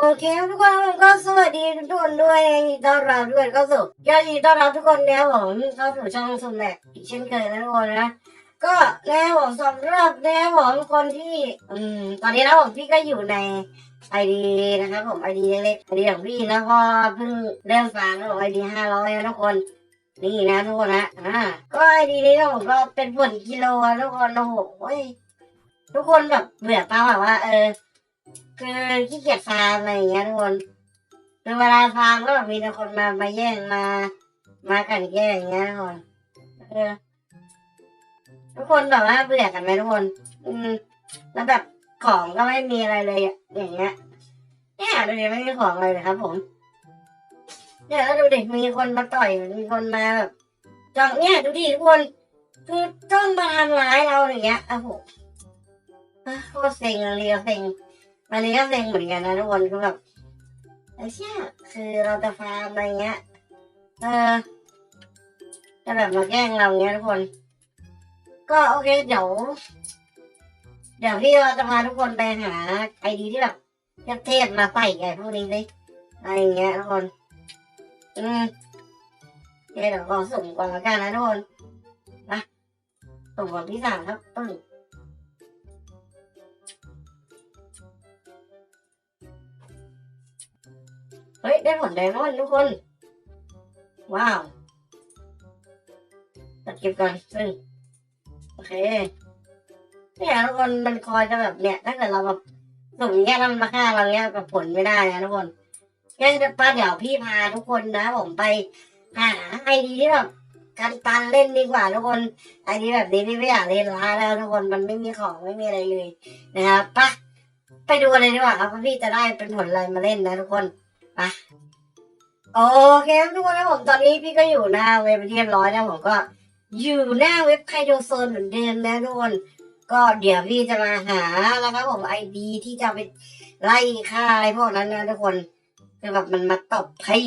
โอเคทุกคนผมก็สวัสดีทุกคนด้วยยินดีต้อนรับทุกคนเข้าสู่ยินดีต้อนรับทุกคนนะครับผมเข้าสู่ช่องซุมแบกอีกเช่นเคยนะทุกคนนะก็นะครับผมสำหรับนะครับผมคนที่อืมตอนนี้นะผมพี่ก็อยู่ในไอดีนะครับผมไอดีเล็กไอดีของพี่นะก็เพิ่งเริ่มฟังแล้วไอดีห้าร้อยนะทุกคนนี่นะทุกคนนะอ่าก็ไอดีนี้นะผมก็เป็นผลกิโลนะทุกคนโอ้โหเว้ยทุกคนแบบเบื่อเปล่าแบบว่าเออ คือขี้เกียจฟาร์มอะไรอย่างเงี้ยทุกคนคือเวลาฟาร์มก็แบบมีแต่คนมามาแย่งมามากันแกล้งอย่างเงี้ยทุกคนเออทุกคนแบบว่าเบื่อกันไหมทุกคน อืมแล้วแบบของก็ไม่มีอะไรเลยอย่างเงี้ยเนี่ยดูดิไม่มีของเลยนะครับ ผมเนี่ยแล้วดูดิมีคนมาต่อยมีคนมาแบบจ้องเนี่ยดูดิทุกคนคือจ้องมาทำร้ายเราอย่างเงี้ยโอ้โหโคตรเซ็งเลยเซ็ง วันนี้ก็เซ็งเหมือนกันนะทุกคนคือแบบไอ้เชี่ยคือเราจะฟาร์มอะไรเงี้ย เออจะแบบมาแกล้งเราเงี้ยทุกคน ก็โอเคเดี๋ยว เดี๋ยวพี่เราจะพาทุกคนไปหาไอดีที่แบบเทพมาใส่ไอ้พวกนี้สิอะไรเงี้ยทุกคน อืมเดี๋ยวขอสุ่มก่อนละกันนะทุกคนนะสุ่มก่อนที่สามครับปึ้ง เฮ้ย ได้ผลไดมอนด์ทุกคน ว้าว ตัดเก็บก่อนซึ่งโอเคเนี่ยทุกคนมันคอยจะแบบเนี่ยถ้าเกิดเราแบบสุ่มเงี้ยแล้วมันมาฆ่าเราเงี้ยแบบผลไม่ได้นะทุกคนงั้นป้าเดี๋ยวพี่พาทุกคนนะ ผมไปหาไอดีที่แบบกันตันเล่นดีกว่าทุกคนไอดีแบบนี้พี่ไม่อยากเล่นล้าแล้วทุกคนมันไม่มีของไม่มีอะไรเลยนะครับปะไปดูกันเลยดีกว่าครับว่าพี่จะได้เป็นผลอะไรมาเล่นนะทุกคน ปะโอเคครับทุกคนนะผมตอนนี้พี่ก็อยู่หน้าเว็บเรียบร้อยแล้วผมก็อยู่หน้าเว็บไคโดโซนเหมือนเดิมนะทุกคนก็เดี๋ยวพี่จะมาหาแล้วครับผมไอดีที่จะไปไล่ฆ่าไอ้พวกนั้นนะทุกคนคือแบบมันมาตบพี่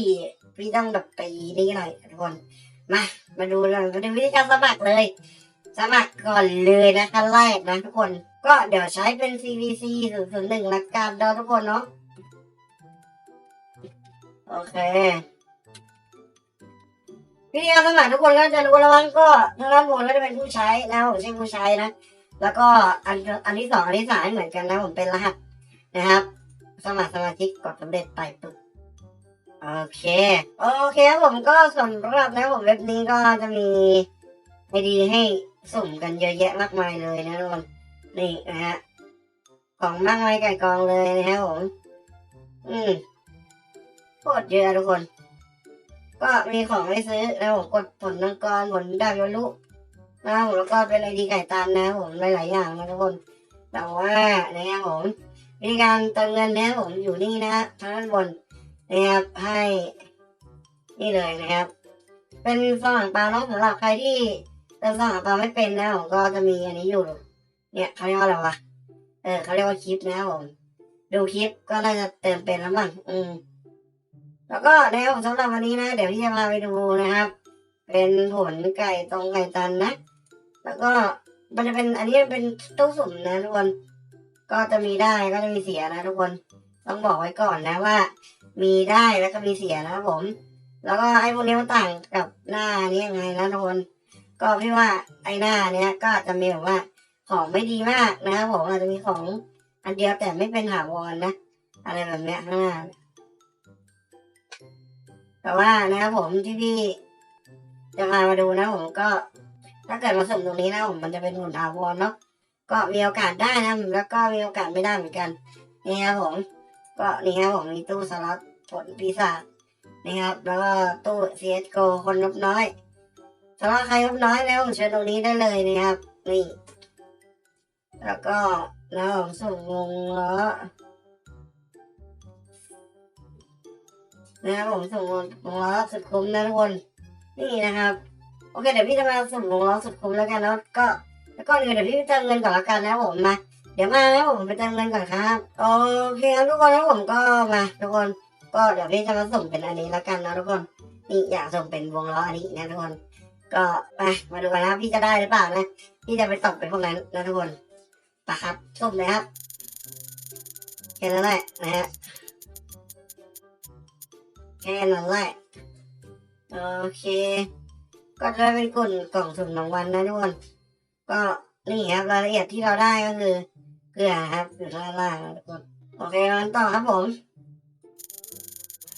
พี่ต้องแบบไปนี่หน่อยทุกคนมามาดูเลยมาดูวิธีการสมัครเลย สมัครก่อนเลยนะขั้นแรกนะทุกคน ก็เดี๋ยวใช้เป็น CVC 0 0 1ละกันเนาะทุกคนเนาะ โอเควิธีการสมัครทุกคนก็จะรู้แล้วว่าก็ทางด้านบนก็จะเป็นผู้ใช้นะผมใช้ผู้ใช้นะแล้วก็อันอันที่สองอันที่สามเหมือนกันนะผมเป็นรหัสนะครับ สมัครสมาชิกกดสำเร็จไปปุ๊บโอเคโอเคผมก็สำหรับนะผมเว็บนี้ก็จะมีไอดีให้สุ่มกันเยอะแยะมากมายเลยนะทุกคนนี่นะฮะของมากมายไก่กองเลยนะครับผม อืม โคตรเยอะทุกคน ก็มีของให้ซื้อนะผมกดผลนังกรผลดาบยลุนะครับผมแล้วก็เป็นไอดีไก่ตันนะผมหลายๆอย่างนะทุกคนแต่ว่านะครับผมวิธีการเติมเงินนะครับผมอยู่นี่นะทางด้านบนนะครับให้นี่เลยนะครับ เป็นสว่างปลาเนาะสำหรับใครที่เติมสว่างปลาไม่เป็นนะผมก็จะมีอันนี้อยู่ เนี่ยเขาเรียกว่าอะไรวะเออเขาเรียกว่าคลิปนะครับผมดูคลิปก็น่าจะเติมเป็นแล้วมั้งอืม แล้วก็นะครับสำหรับวันนี้นะ เดี๋ยวพี่จะพาไปดูนะครับ เป็นผลไก่ตรงไก่ตันนะ แล้วก็มันจะเป็นอันนี้เป็นตู้สุ่มนะทุกคน ก็จะมีได้ก็จะมีเสียนะทุกคน ต้องบอกไว้ก่อนนะว่า มีได้แล้วก็มีเสียนะครับผม แล้วก็ไอ้พวกนี้มันต่างกับหน้านี้ยังไงนะทุกคน ก็พี่ว่าไอ้หน้าเนี้ยก็จะมีแบบว่าของไม่ดีมากนะครับผมอาจจะมีของอันเดียวแต่ไม่เป็นถาวรนะ อะไรแบบเนี้ยข้างหน้า แต่ว่านะครับผมที่พี่จะพามาดูนะผมก็ ถ้าเกิดมาสุ่มตรงนี้นะผมมันจะเป็นหุ่นอาวรเนาะก็มีโอกาสได้นะแล้วก็มีโอกาสไม่ได้เหมือนกันนี่ครับผม ก็นี่ครับผมมีตู้สล็อตผลปีศาจนี่ครับ แล้วก็ตู้ CSGO คนนบน้อยสำหรับใครนบน้อยแล้วผมเชิญตรงนี้ได้เลยนะครับนี่แล้วก็แล้วผมสุ่มวงล้อ นะครับผมส่งวงล้อสุดคุ้มนะทุกคนนี่นะครับ โอเคเดี๋ยวพี่จะมาส่งวงล้อสุดคุ้มแล้วกันแล้วก็แล้วก็เดี๋ยวพี่ไปเติมเงินก่อนละกันนะผมมาเดี๋ยวมานะผมไปเติมเงินก่อนครับโอเคครับทุกคนแล้วผมก็มาทุกคน ก็เดี๋ยวพี่จะมาส่งเป็นอันนี้ละกันนะทุกคนนี่อยากส่งเป็นวงล้ออันนี้นะทุกคน ก็ไปมาดูกันนะพี่จะได้หรือเปล่านะพี่จะไปตบเป็นพวกนั้นนะทุกคนไปครับส่งเลยครับค่นั้นแหละนะฮะ แค่นั้นแหละ โอเค ก็จะเป็นกลุ่มกล่องสุ่มรางวัลนะทุกคน ก็นี่ครับรายละเอียดที่เราได้ก็คือเกลือครับอยู่ด้านล่างทุกคนโอเคมากันต่อครับผม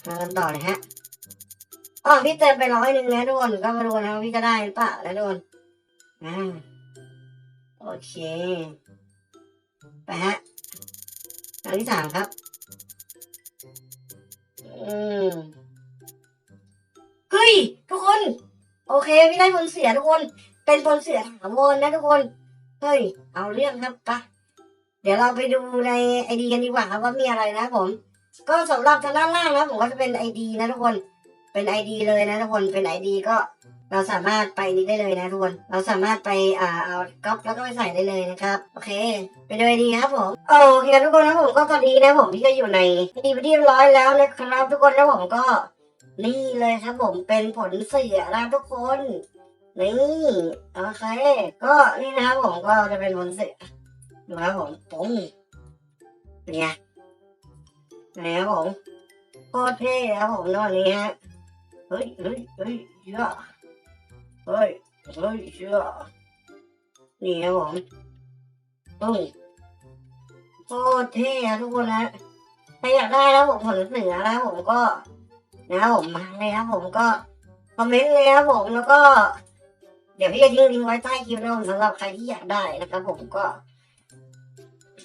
มากันต่อเลยฮะอ๋อพี่เติมไปร้อยหนึ่งนะทุกคนก็มาดูนะว่าพี่จะได้หรือเปล่านะทุกคนอ่าโอเค ไปฮะอันที่สามครับ อืมเฮ้ย ทุกคน โอเค พี่ได้ผลเสียทุกคน เป็นผลเสียถาวรนะทุกคน เฮ้ย เอาเรื่องครับปะเดี๋ยวเราไปดูในไอดีกันดีกว่าครับว่ามีอะไรนะผม ก็สำหรับทางด้านล่างนะผมก็จะเป็นไอดีนะทุกคน เป็นไอดีเลยนะทุกคน เป็นไอดีก็ เราสามารถไปนี้ได้เลยนะทุกคน เราสามารถไปอ่าเอาก๊อปแล้วก็ไปใส่ได้เลยนะครับ โอเค ไปดูไอดีครับผม โอเคทุกคนนะผมก็ตอนนี้นะผมพี่ก็อยู่ในไอดีไปเรียบร้อยแล้วนะครับทุกคนแล้วผมก็นี่เลยครับผมเป็นผลเสียนะทุกคน นี่โอเค ก็นี่นะครับผมก็จะเป็นผลเสียดูครับผมปุ้งเป็นไงไหนครับผมโคตรเท่ครับผมตอนนี้ฮะเฮ้ยเฮ้ยเฮ้ยเชื่อ เฮ้ย เฮ้ย เชื่อ นี่ครับผมปุ้งโคตรเท่ครับทุกคนนะถ้าอยากได้แล้วผมผลเสียแล้วผมก็นะครับผมมาเลยครับผมก็คอมเมนต์เลยครับผมแล้วก็ เดี๋ยวพี่จะทิ้งลิงก์ไว้ใต้คลิปนะผมสำหรับใครที่อยากได้นะครับ ผมก็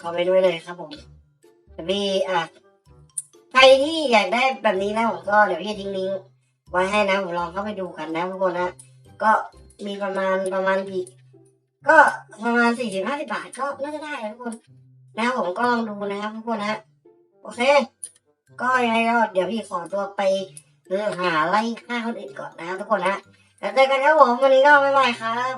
คอมเมนต์ไว้เลยครับผมแต่พี่อะใครที่อยากได้แบบนี้นะผมก็เดี๋ยวพี่จะทิ้งลิงก์ไว้ให้นะผมลองเข้าไปดูกันนะทุกคนนะ ก็มีประมาณประมาณกี่ก็ประมาณสี่สิบห้าสิบาทก็น่าจะได้นะทุกคนนะครับผมก็ลองดูนะครับทุกคนนะโอเค ก็ยังไงก็เดี๋ยวพี่ขอตัวไปเรือหาไล่ฆ่าคนอื่นก่อนนะครับทุกคนนะแล้วเจอกันครับผมวันนี้ก็บ๊ายบายครับ